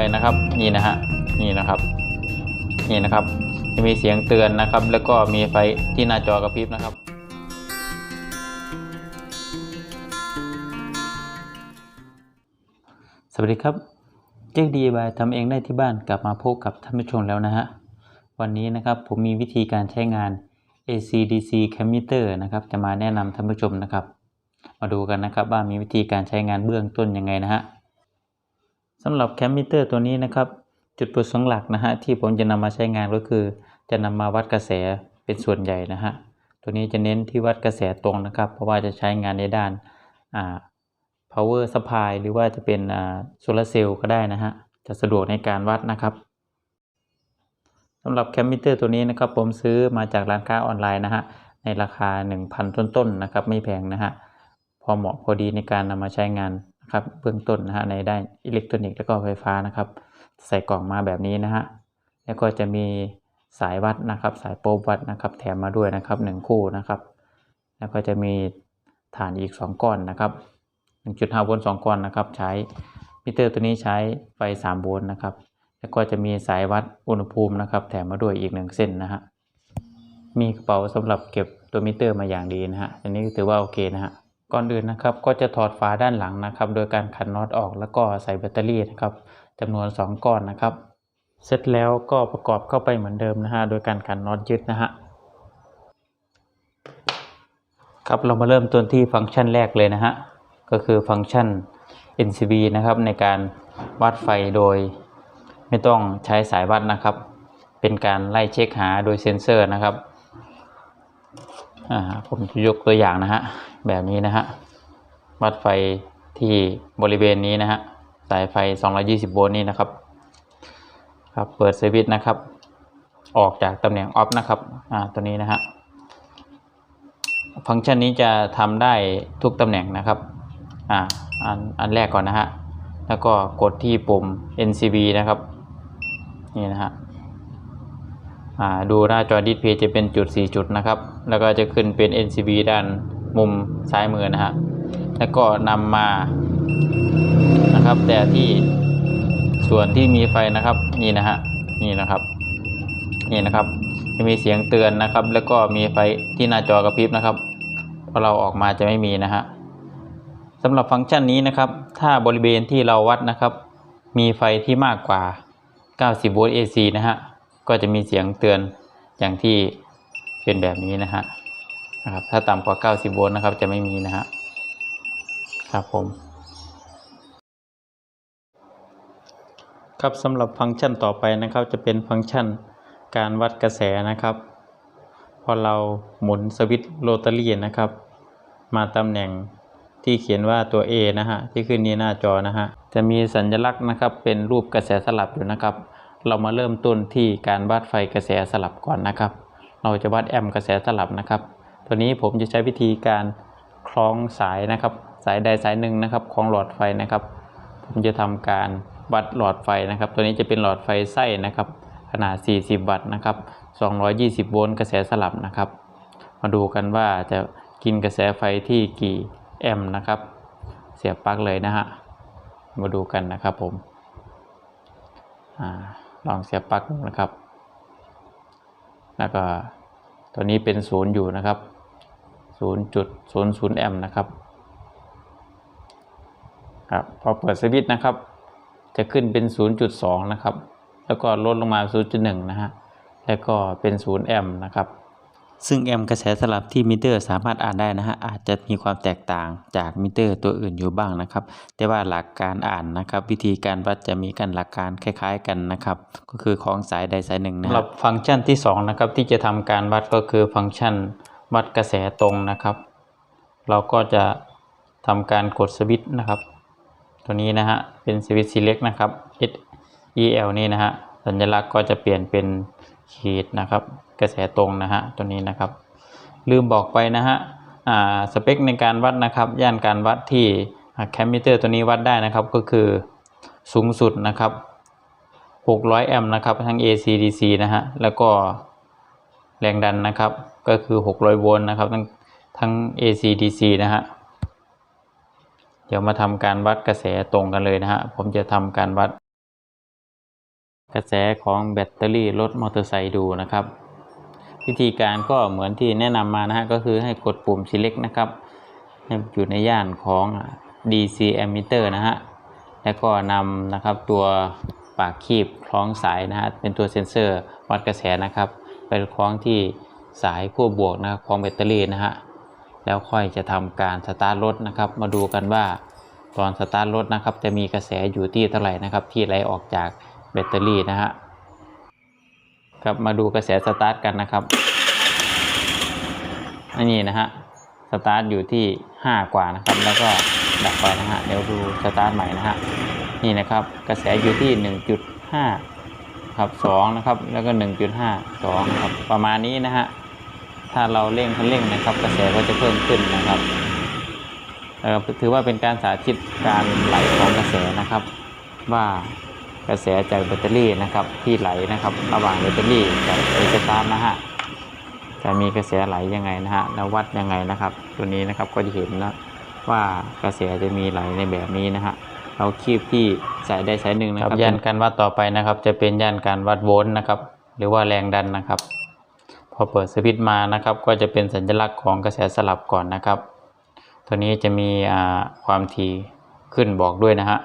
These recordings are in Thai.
ไฟนะครับนี่นะฮะนี่นะครับนี่นะครับ จะมีเสียงเตือนนะครับ แล้วก็มีไฟที่หน้าจอกระพริบนะครับสวัสดีครับเจ๊ดีบายทำเองได้ที่บ้านกลับมาพบกับท่านผู้ชมแล้วนะฮะวันนี้นะครับผมมีวิธีการใช้งาน AC/DC Commuter นะครับ จะมาแนะนำท่านผู้ชมนะครับ มาดูกันนะครับว่ามีวิธีการใช้งานเบื้องต้นยังไงนะฮะ สำหรับแคมมิเตอร์ตัวนี้นะครับ จุดประสงค์หลักนะฮะที่ผมจะนำมาใช้งานก็คือ จะนำมาวัดกระแสเป็นส่วนใหญ่นะฮะตัวนี้จะเน้นที่วัดกระแสตรงนะครับ เพราะว่าจะใช้งานในด้านอ่า power supply หรือว่าจะเป็นอ่าโซลาเซลล์ก็ได้นะฮะจะสะดวกในการวัดนะครับสำหรับแคมมิเตอร์ตัวนี้นะครับผมซื้อมาจากร้านค้าออนไลน์นะฮะในราคา 1,000 ต้นๆนะครับไม่แพงนะฮะพอเหมาะพอดีในการนำมาใช้งาน ครับเบื้องต้นนะฮะในด้านอิเล็กทรอนิกส์และก็ไฟฟ้านะครับ ใส่กล่องมาแบบนี้นะฮะแล้วก็จะมีสายวัดนะครับ สายโป๊บวัดนะครับ แถมมาด้วยนะครับหนึ่งคู่นะครับ แล้วก็จะมีฐานอีก 2 ก้อนนะครับ 1.5โวลต์2ก้อนนะครับ ใช้มิเตอร์ตัวนี้ใช้ไฟ3โวลต์นะครับ แล้วก็จะมีสายวัดอุณหภูมินะครับ แถมมาด้วยอีก 1 เส้นนะฮะมีกระเป๋าสำหรับเก็บตัวมิเตอร์มาอย่างดีนะฮะอันนี้ถือว่าโอเคนะฮะ ก่อนอื่นนะครับก็จะถอดฝาด้านหลังนะครับ โดยการขันน็อตออกแล้วก็ใส่แบตเตอรี่นะครับจำนวน 2 ก้อนนะครับ เสร็จแล้วก็ประกอบเข้าไปเหมือนเดิมนะฮะโดยการขันน็อตยึดนะฮะครับเรามาเริ่มต้นที่ฟังก์ชันแรกเลยนะฮะก็คือฟังก์ชัน NCB นะครับในการวัดไฟโดย ไม่ต้องใช้สายวัดนะครับ เป็นการไล่เช็คหาโดยเซ็นเซอร์นะครับ ผมจะยกตัวอย่างนะฮะแบบนี้นะฮะวัดไฟที่บริเวณนี้นะฮะสายไฟ 220 โวลต์นี่นะครับครับเปิดสวิตช์นะครับ ออกจากตำแหน่งออฟนะครับอ่าตัวนี้นะฮะฟังก์ชันนี้จะทำได้ทุกตำแหน่งนะครับอ่าอันอันแรกก่อนนะฮะแล้วก็กดที่ปุ่ม NCB นะครับนี่นะฮะ ดูหน้าจอดิสเพย์จะเป็นจุด 4 จุดนะครับ แล้วก็จะขึ้นเป็น NCB ด้านมุมซ้ายมือนะฮะ แล้วก็นำมานะครับ แต่ที่ส่วนที่มีไฟนะครับนี่นะฮะนี่นะครับนี่นะครับ จะมีเสียงเตือนนะครับ แล้วก็มีไฟที่หน้าจอกระพริบนะครับพอเราออกมาจะไม่มีนะฮะสำหรับฟังก์ชันนี้นะครับ ถ้าบริเวณที่เราวัดนะครับ มีไฟที่มากกว่า 90 โวลต์ AC นะฮะ ก็จะมีเสียงเตือนอย่างที่เป็นแบบนี้นะฮะนะครับถ้าต่ำกว่า 90 โวลต์นะครับจะไม่มีนะฮะครับผมครับสำหรับฟังก์ชันต่อไปนะครับ จะเป็นฟังก์ชันการวัดกระแสนะครับ พอเราหมุนสวิตช์โรตารี่นะครับ มาตำแหน่งที่เขียนว่าตัว A นะฮะที่ขึ้นนี้หน้าจอนะฮะจะมีสัญลักษณ์นะครับเป็นรูปกระแสสลับอยู่นะครับ เรามาเริ่มต้นที่การวัดไฟกระแสสลับก่อนนะครับ เราจะวัดแอมป์กระแสสลับนะครับ ตัวนี้ผมจะใช้วิธีการคล้องสายนะครับ สายใดสายหนึ่งนะครับของหลอดไฟนะครับ ผมจะทำการวัดหลอดไฟนะครับ ตัวนี้จะเป็นหลอดไฟไส้นะครับ ขนาด 40 วัตต์นะครับ 220 โวลต์กระแสสลับนะครับ มาดูกันว่าจะกินกระแสไฟที่กี่แอมป์นะครับ เสียบปลั๊กเลยนะฮะ มาดูกันนะครับผม อ่า ลองเสียบปลั๊กนะครับ แล้วก็ตัวนี้เป็นศูนย์อยู่นะครับ0.00แอมป์นะครับครับพอเปิดสวิตช์นะครับ จะขึ้นเป็น 0.2 นะครับ แล้วก็ลดลงมา 0.1 นะฮะแล้วก็เป็น 0 แอมป์นะครับ ซึ่งแอมกระแสสลับที่มิเตอร์สามารถอ่านได้นะฮะอาจจะมีความแตกต่างจากมิเตอร์ตัวอื่นอยู่บ้างนะครับ แต่ว่าหลักการอ่านนะครับ วิธีการวัดจะมีกันหลักการคล้าย ๆ กันนะครับ ก็คือของสายใดสายหนึ่งนะครับฟังก์ชันที่2นะครับที่จะทำการวัดก็คือฟังก์ชันวัดกระแสตรงนะครับ เราก็จะทำการกดสวิตช์นะครับ ตัวนี้นะฮะเป็นสวิตช์ select นะครับ S E L นี่นะฮะสัญลักษณ์ก็จะเปลี่ยนเป็น ขีดนะครับ กระแสตรงนะฮะตัวนี้นะครับ ลืมบอกไปนะฮะสเปคในการวัดนะครับย่านการวัดที่แคมมิเตอร์ตัวนี้วัดได้นะครับก็คือสูงสุดนะครับ 600 แอมป์นะครับทั้ง AC DC นะฮะแล้วก็แรงดันนะครับก็คือ 600 โวลต์นะครับทั้งทั้ง AC DC นะฮะเดี๋ยวมาทำการวัดกระแสตรงกันเลยนะฮะผมจะทำการวัด กระแสของแบตเตอรี่รถมอเตอร์ไซค์ดูนะครับ วิธีการก็เหมือนที่แนะนำมานะฮะก็คือให้กดปุ่ม select นะครับอยู่ในย่านของ DC ammeter นะฮะแล้วก็นำนะครับตัวปากคีบคล้องสายนะฮะเป็นตัวเซ็นเซอร์วัดกระแสนะครับไปคล้องที่สายขั้วบวกนะครับของแบตเตอรี่นะฮะแล้วค่อยจะทำการสตาร์ทรถนะครับ มาดูกันว่าตอนสตาร์ทรถนะครับจะมีกระแสอยู่ที่เท่าไหร่นะครับที่ไหลออกจาก แบตเตอรี่นะฮะครับมาดูกระแสสตาร์ทกันนะครับอันนี้นะฮะสตาร์ทอยู่ที่ 5 กว่านะครับ แล้วก็ดับไปนะฮะเดี๋ยวดูสตาร์ทใหม่นะฮะนี่นะครับกระแสอยู่ที่ 1.5 ครับ2นะครับแล้วก็ 1.5 2ครับประมาณนี้นะฮะถ้าเราเร่งคันเร่งนะครับ กระแสก็จะเพิ่มขึ้นนะครับถือว่าเป็นการสาธิตการไหลของกระแสนะครับ ว่า กระแสจากแบตเตอรี่นะครับที่ไหลนะครับระหว่างแบตเตอรี่กับไอสตาร์นะฮะจะมีกระแสไหลยังไงนะฮะแล้ววัดยังไงนะครับ ตัวนี้นะครับก็จะเห็นนะว่ากระแสจะมีไหลในแบบนี้นะฮะเราคีบที่สายใดสายหนึ่งนะครับย่านการวัดต่อไปนะครับ จะเป็นย่านการวัดโวลต์นะครับ หรือว่าแรงดันนะครับ พอเปิดสวิตช์มานะครับ ก็จะเป็นสัญลักษณ์ของกระแสสลับก่อนนะครับ ตัวนี้จะมีความถี่ขึ้นบอกด้วยนะฮะ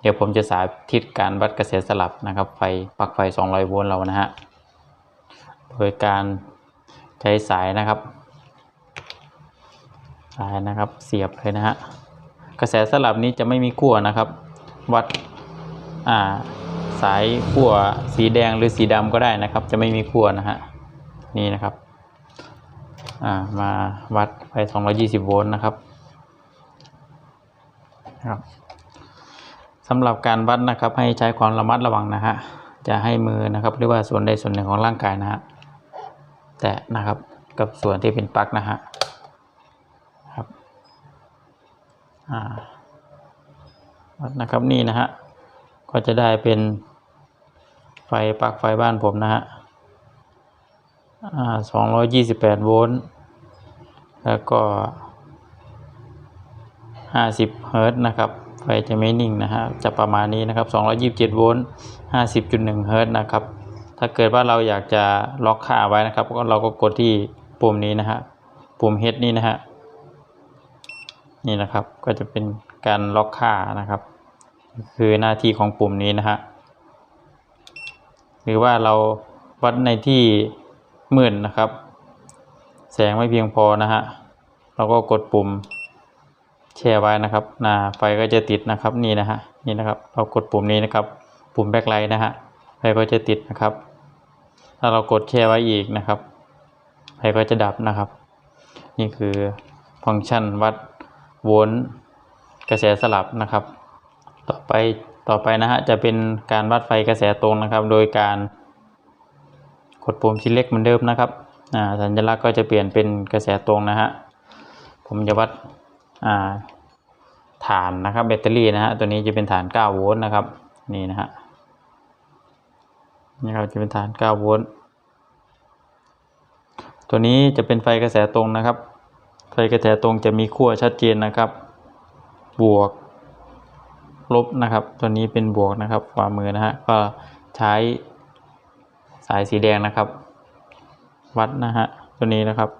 เดี๋ยวผมจะสาธิตการวัดกระแสสลับนะครับ ไฟปลั๊กไฟ 200 โวลต์เรานะฮะ โดยการใช้สายนะครับ สายนะครับเสียบเลยนะฮะ กระแสสลับนี้จะไม่มีขั้วนะครับ วัดอ่าสายขั้วสีแดงหรือสีดำก็ได้นะครับ จะไม่มีขั้วนะฮะ นี่นะครับ อ่ามาวัดไฟ 220 โวลต์นะครับนะครับ สำหรับการวัดนะครับให้ใช้ความระมัดระวังนะฮะจะให้มือนะครับหรือว่าส่วนใดส่วนหนึ่งของร่างกายนะฮะแตะนะครับกับส่วนที่เป็นปลั๊กนะฮะครับอ่าวัดนะครับนี่นะฮะก็จะได้เป็นไฟปลั๊กไฟบ้านผมนะฮะอ่าสองร้อยยี่สิบแปดโวลต์แล้วก็ห้าสิบเฮิร์ตนะครับ ฟจะไม่นิ่งนะฮะจะประมาณนี้นะครับ227โวลต์50.1เฮิร์ตนะครับถ้าเกิดว่าเราอยากจะล็อกค่าไว้นะครับก็เราก็กดที่ปุ่มนี้นะฮะปุ่ม H นี่นะฮะนี่นะครับก็จะเป็นการล็อกค่านะครับ คือหน้าที่ของปุ่มนี้นะฮะหรือว่าเราวัดในที่มืดนะครับ แสงไม่เพียงพอนะฮะเราก็กดปุ่ม แชร์ไว้นะครับน้าไฟก็จะติดนะครับนี่นะฮะนี่นะครับเรากดปุ่มนี้นะครับ ปุ่มแบ็คไลท์นะฮะไฟก็จะติดนะครับ ถ้าเรากดแชร์ไว้อีกนะครับไฟก็จะดับนะครับ นี่คือฟังก์ชันวัดโวลต์กระแสสลับนะครับ ต่อไปต่อไปนะฮะจะเป็นการวัดไฟกระแสตรงนะครับ โดยการกดปุ่ม select เหมือนเดิมนะครับอ่าสัญลักษณ์ก็จะเปลี่ยนเป็นกระแสตรงนะฮะผมจะวัด ฐานนะครับแบตเตอรี่นะฮะตัวนี้จะเป็นฐาน 9 โวลต์นะครับนี่นะฮะนี่ครับจะเป็นฐาน 9 โวลต์ตัวนี้จะเป็นไฟกระแสตรงนะครับ ไฟกระแสตรงจะมีขั้วชัดเจนนะครับ บวกลบนะครับ ตัวนี้เป็นบวกนะครับขวามือนะฮะก็ใช้สายสีแดงนะครับ วัดนะฮะตัวนี้นะครับ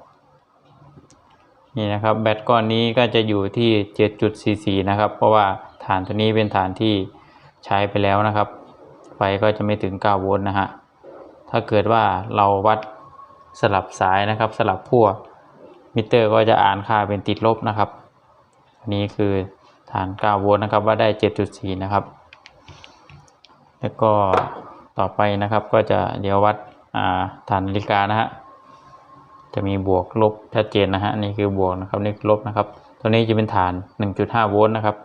นี่นะครับแบตก้อนนี้ก็จะอยู่ที่ 7.44 นะครับ เพราะว่าฐานตัวนี้เป็นฐานที่ใช้ไปแล้วนะครับ ไฟก็จะไม่ถึง 9 โวลต์นะฮะถ้าเกิดว่าเราวัดสลับสายนะครับสลับขั้วมิเตอร์ก็จะอ่านค่าเป็นติดลบนะครับอันนี้คือฐาน 9 โวลต์นะครับว่าได้ 7.4 นะครับ แล้วก็ต่อไปนะครับก็จะเดี๋ยววัดฐานนาฬิกานะฮะ จะมีบวกลบชัดเจนนะฮะนี่คือบวกนะครับนี่คือลบนะครับ ตัวนี้จะเป็นฐาน 1.5 โวลต์นะครับ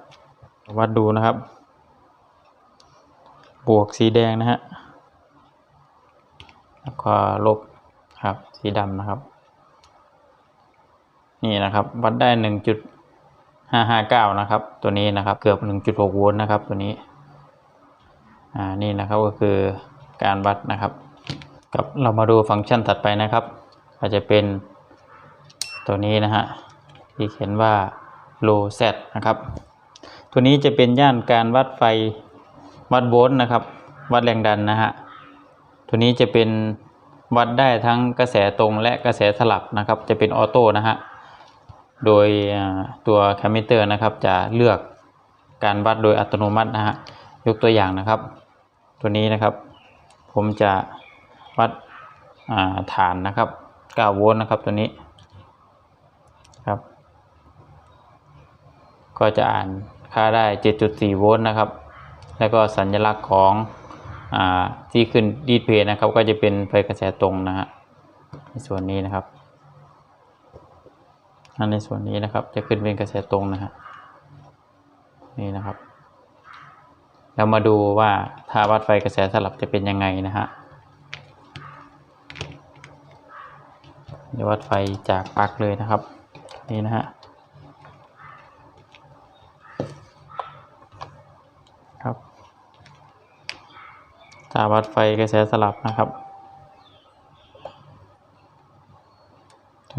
วัดดูนะครับ บวกสีแดงนะฮะแล้วก็ลบครับสีดำนะครับ นี่นะครับวัดได้ 1.559 นะครับ ตัวนี้นะครับเกือบ 1.6 โวลต์นะครับตัวนี้อ่านี่นะครับก็คือการวัดนะครับกับเรามาดูฟังก์ชันถัดไปนะครับ ก็จะเป็นตัวนี้นะฮะที่เขียนว่า low set นะครับ ตัวนี้จะเป็นย่านการวัดไฟวัดโวลต์นะครับ วัดแรงดันนะฮะตัวนี้จะเป็นวัดได้ทั้งกระแสตรงและกระแสสลับนะครับ จะเป็นออโต้นะฮะโดยตัวแคมมิเตอร์นะครับ จะเลือกการวัดโดยอัตโนมัตินะฮะยกตัวอย่างนะครับ ตัวนี้นะครับ ผมจะวัดฐานนะครับ 9โวลต์นะครับตัวนี้ครับ ก็จะอ่านค่าได้ 7.4 โวลต์นะครับ แล้วก็สัญลักษณ์ของอ่าที่ขึ้นดีดเพย์นะครับ ก็จะเป็นไฟกระแสตรงนะฮะในส่วนนี้นะครับอันในส่วนนี้นะครับจะขึ้นเป็นกระแสตรงนะฮะนี่นะครับ เรามาดูว่าถ้าวัดไฟกระแสสลับจะเป็นยังไงนะฮะ เดี๋ยววัดไฟจากปลั๊กเลยนะครับ นี่นะฮะครับถ้าวัดไฟกระแสสลับนะครับ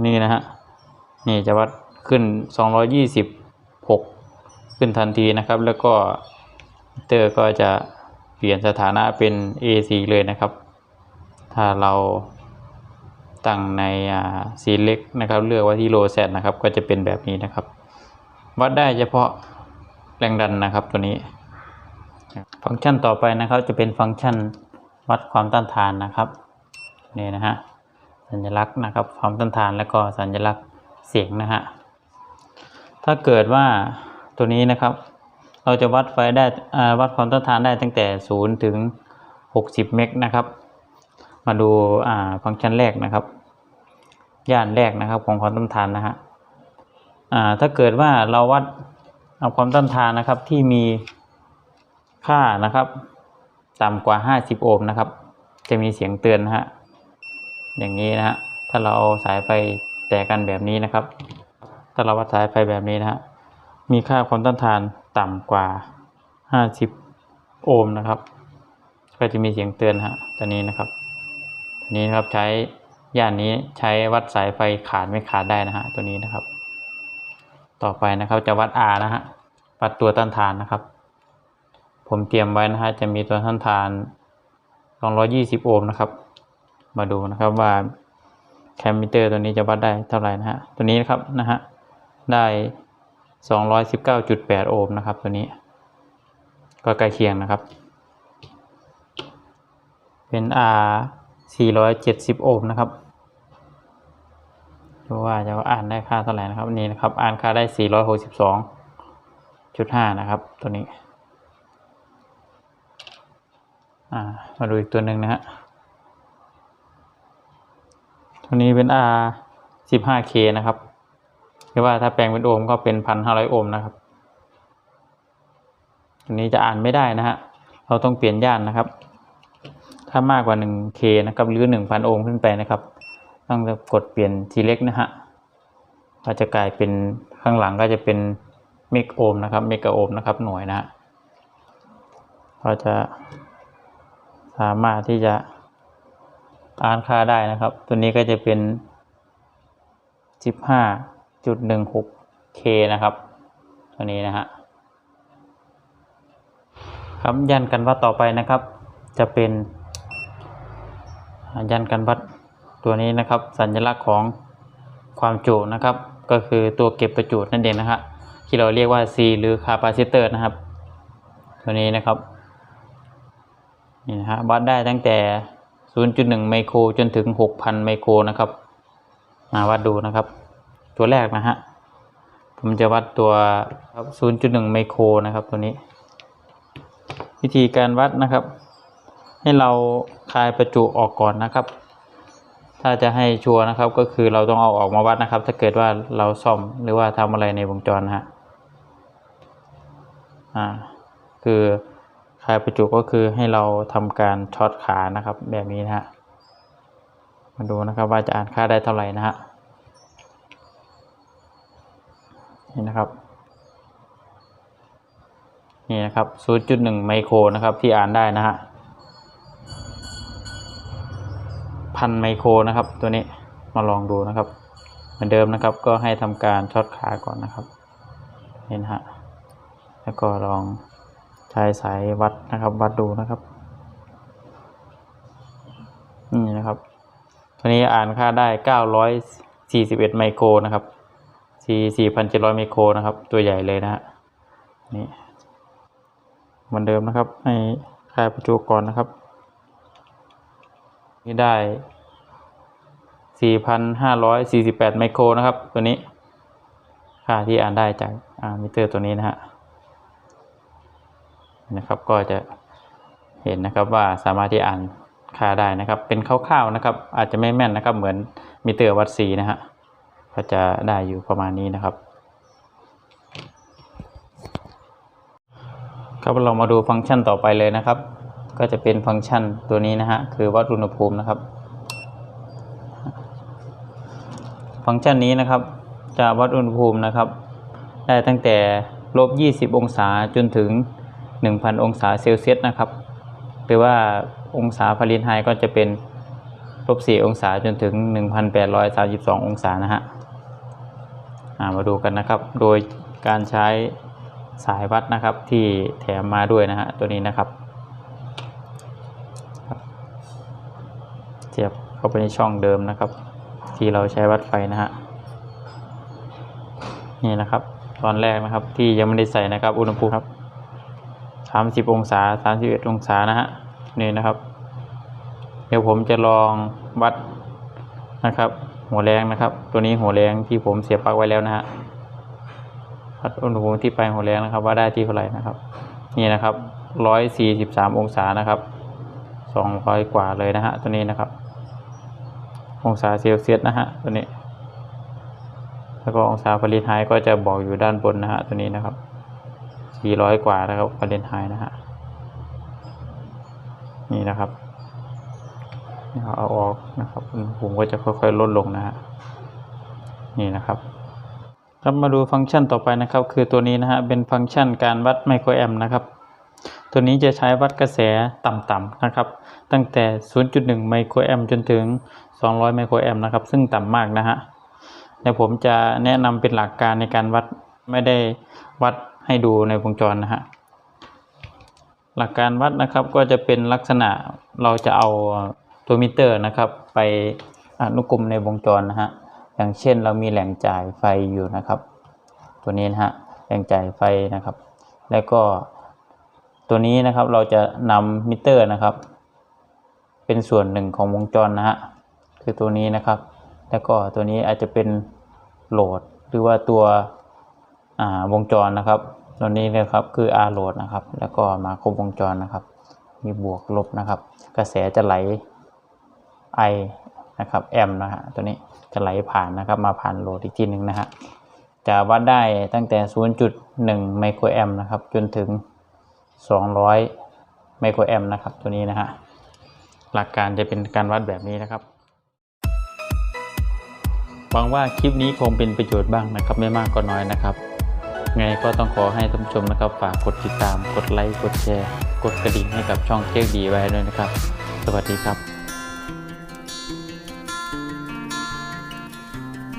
นี้นะฮะนี่จะวัดขึ้น 226 ขึ้นทันทีนะครับ แล้วก็มิเตอร์ก็จะเปลี่ยนสถานะเป็น AC เลยนะครับ ถ้าเรา ตั้งในสีเล็กนะครับ เลือกไว้ที่โลแซดนะครับ ก็จะเป็นแบบนี้นะครับ วัดได้เฉพาะแรงดันนะครับตัวนี้ ฟังก์ชันต่อไปนะครับ จะเป็นฟังก์ชันวัดความต้านทานนะครับนี่นะฮะสัญลักษณ์นะครับ ความต้านทานแล้วก็สัญลักษณ์เสียงนะฮะถ้าเกิดว่าตัวนี้นะครับ เราจะวัดไฟได้วัดความต้านทานได้ตั้งแต่ 0 ถึง 60 เมกนะครับ มาดูอ่าฟังก์ชันแรกนะครับ ย่านแรกนะครับของความต้านทานนะฮะอ่าถ้าเกิดว่าเราวัดเอาความต้านทานนะครับที่มีค่านะครับต่ำกว่า 50 โอห์มนะครับ จะมีเสียงเตือนนะฮะอย่างนี้นะฮะถ้าเราเอาสายไฟแตกกันแบบนี้นะครับ ถ้าเราวัดสายไฟแบบนี้นะฮะมีค่าความต้านทานต่ำกว่า 50 โอห์มนะครับ ก็จะมีเสียงเตือนฮะตัวนี้นะครับ นี้นะครับใช้ย่านนี้ใช้วัดสายไฟขาดไม่ขาดได้นะฮะตัวนี้นะครับ ต่อไปนะครับจะวัด R นะฮะวัดตัวต้านทานนะครับ ผมเตรียมไว้นะฮะจะมีตัวต้านทาน 220 โอห์มนะครับ มาดูนะครับว่าแคมมิเตอร์ตัวนี้จะวัดได้เท่าไหร่นะฮะตัวนี้นะครับนะฮะได้ 219.8 โอห์มนะครับ ตัวนี้ ก็ใกล้เคียงนะครับ เป็น R 470 โอห์มนะครับดูว่าจะอ่านได้ค่าเท่าไหร่นะครับนี่นะครับอ่านค่าได้ 462.5 นะครับ ตัวนี้มาดูอีกตัวหนึ่งนะฮะตัวนี้เป็น R 15K นะครับหรือว่าถ้าแปลงเป็นโอห์มก็เป็น 1,500 โอห์มนะครับตัวนี้จะอ่านไม่ได้นะฮะเราต้องเปลี่ยนย่านนะครับ ถ้ามากกว่า 1K นะครับ หรือ 1,000 โอห์มขึ้นไปนะครับ ต้องกดเปลี่ยนทีเล็กนะฮะก็จะกลายเป็นข้างหลังก็จะเป็นเมกโอห์มนะครับ เมกะโอห์มนะครับ หน่วยนะ ก็จะสามารถที่จะอ่านค่าได้นะครับ ตัวนี้ก็จะเป็น 15.16K นะครับ ตัวนี้นะฮะครับยันกันวัดต่อไปนะครับ จะเป็น ยันกันวัดตัวนี้นะครับ สัญลักษณ์ของความจุนะครับ ก็คือตัวเก็บประจุนั่นเองนะฮะที่เราเรียกว่า C หรือคาปาซิเตอร์นะครับ ตัวนี้นะครับนี่นะฮะวัดได้ตั้งแต่ 0.1 ไมโครจนถึง 6,000 ไมโครนะครับมาวัดดูนะครับ ตัวแรกนะฮะผมจะวัดตัวครับ0.1 ไมโครนะครับตัวนี้ วิธีการวัดนะครับ ให้เราคลายประจุออกก่อนนะครับ ถ้าจะให้ชัวร์นะครับก็คือเราต้องเอาออกมาวัดนะครับ ถ้าเกิดว่าเราซ่อมหรือว่าทำอะไรในวงจรนะฮะอ่าคือคลายประจุก็คือให้เราทำการช็อตขานะครับ แบบนี้นะฮะมาดูนะครับว่าจะอ่านค่าได้เท่าไหร่นะฮะนี่นะครับนี่นะครับ 0.1 ไมโครนะครับที่อ่านได้นะฮะ พันไมโครนะครับ ตัวนี้มาลองดูนะครับ เหมือนเดิมนะครับ ก็ให้ทำการช็อตขาก่อนนะครับนี่นะฮะแล้วก็ลองใช้สายวัดนะครับ วัดดูนะครับนี่นะครับตัวนี้อ่านค่าได้เก้าร้อยสี่สิบเอ็ดไมโครนะครับสี่สี่พันเจ็ดร้อยไมโครนะครับ ตัวใหญ่เลยนะฮะนี่เหมือนเดิมนะครับ ให้ค่าประจุก่อนนะครับ นี่ได้ สี่พันห้าร้อยสี่สิบแปดไมโครนะครับ ตัวนี้ ค่าที่อ่านได้จากมิเตอร์ตัวนี้นะฮะนะครับก็จะเห็นนะครับว่าสามารถที่อ่านค่าได้นะครับ เป็นคร่าวๆนะครับ อาจจะไม่แม่นนะครับเหมือนมิเตอร์วัดสีนะฮะก็จะได้อยู่ประมาณนี้นะครับ ครับเรามาดูฟังก์ชันต่อไปเลยนะครับ ก็จะเป็นฟังก์ชันตัวนี้นะฮะคือวัดอุณหภูมินะครับ ฟังก์ชันนี้นะครับ จะวัดอุณหภูมินะครับ ได้ตั้งแต่ลบ 20 องศาจนถึง 1,000 องศาเซลเซียสนะครับ หรือว่าองศาฟาเรนไฮต์ก็จะเป็นลบ 4 องศาจนถึง 1,832 องศานะฮะมาดูกันนะครับ โดยการใช้สายวัดนะครับที่แถมมาด้วยนะฮะตัวนี้นะครับเสียบเข้าไปในช่องเดิมนะครับ ที่เราใช้วัดไฟนะฮะนี่นะครับ ตอนแรกนะครับที่ยังไม่ได้ใส่นะครับ อุณหภูมิครับสามสิบองศาสามสิบเอ็ดองศานะฮะนี่นะครับ เดี๋ยวผมจะลองวัดนะครับ หัวแรงนะครับ ตัวนี้หัวแรงที่ผมเสียบปลั๊กไว้แล้วนะฮะวัดอุณหภูมิที่ปลายหัวแรงนะครับ ว่าได้ที่เท่าไหร่นะครับ นี่นะครับร้อยสี่สิบสามองศานะครับสองร้อยกว่าเลยนะฮะตัวนี้นะครับ องศาเซลเซียสนะฮะตัวนี้ แล้วก็องศาฟาเรนไฮต์ก็จะบอกอยู่ด้านบนนะฮะตัวนี้นะครับ 400 กว่านะครับฟาเรนไฮต์นะฮะนี่นะครับเอาออกนะครับอุณหภูมิก็จะค่อยๆลดลงนะฮะนี่นะครับครับมาดูฟังก์ชันต่อไปนะครับ คือตัวนี้นะฮะเป็นฟังก์ชันการวัดไมโครแอมป์นะครับ ตัวนี้จะใช้วัดกระแสต่ำๆนะครับ ตั้งแต่ 0.1 ไมโครแอมจนถึง 200 ไมโครแอมนะครับ ซึ่งต่ำมากนะฮะเดี๋ยวผมจะแนะนำเป็นหลักการในการวัดไม่ได้วัดให้ดูในวงจรนะฮะหลักการวัดนะครับก็จะเป็นลักษณะเราจะเอาตัวมิเตอร์นะครับ ไปอนุกรมในวงจรนะฮะอย่างเช่นเรามีแหล่งจ่ายไฟอยู่นะครับ ตัวนี้นะฮะแหล่งจ่ายไฟนะครับ แล้วก็ ตัวนี้นะครับเราจะนำมิเตอร์นะครับ เป็นส่วนหนึ่งของวงจรนะฮะคือตัวนี้นะครับ แล้วก็ตัวนี้อาจจะเป็นโหลดหรือว่าตัววงจรนะครับ ตัวนี้นะครับคือ R โหลดนะครับ แล้วก็มาครบวงจรนะครับ มีบวกลบนะครับ กระแสจะไหล I นะครับแอมนะฮะตัวนี้จะไหลผ่านนะครับ มาผ่านโหลดอีกทีหนึ่งนะฮะจะวัดได้ตั้งแต่ 0.1 ไมโครแอมป์นะครับ จนถึง 200 ไมโครแอมป์นะครับ ตัวนี้นะฮะ หลักการจะเป็นการวัดแบบนี้นะครับ หวังว่าคลิปนี้คงเป็นประโยชน์บ้างนะครับ ไม่มากก็น้อยนะครับ ไงก็ต้องขอให้ท่านผู้ชมนะครับ ฝากกดติดตาม กดไลค์ กดแชร์ กดกระดิ่งให้กับช่องเจ๊กดีไว้ด้วยนะครับ สวัสดีครับ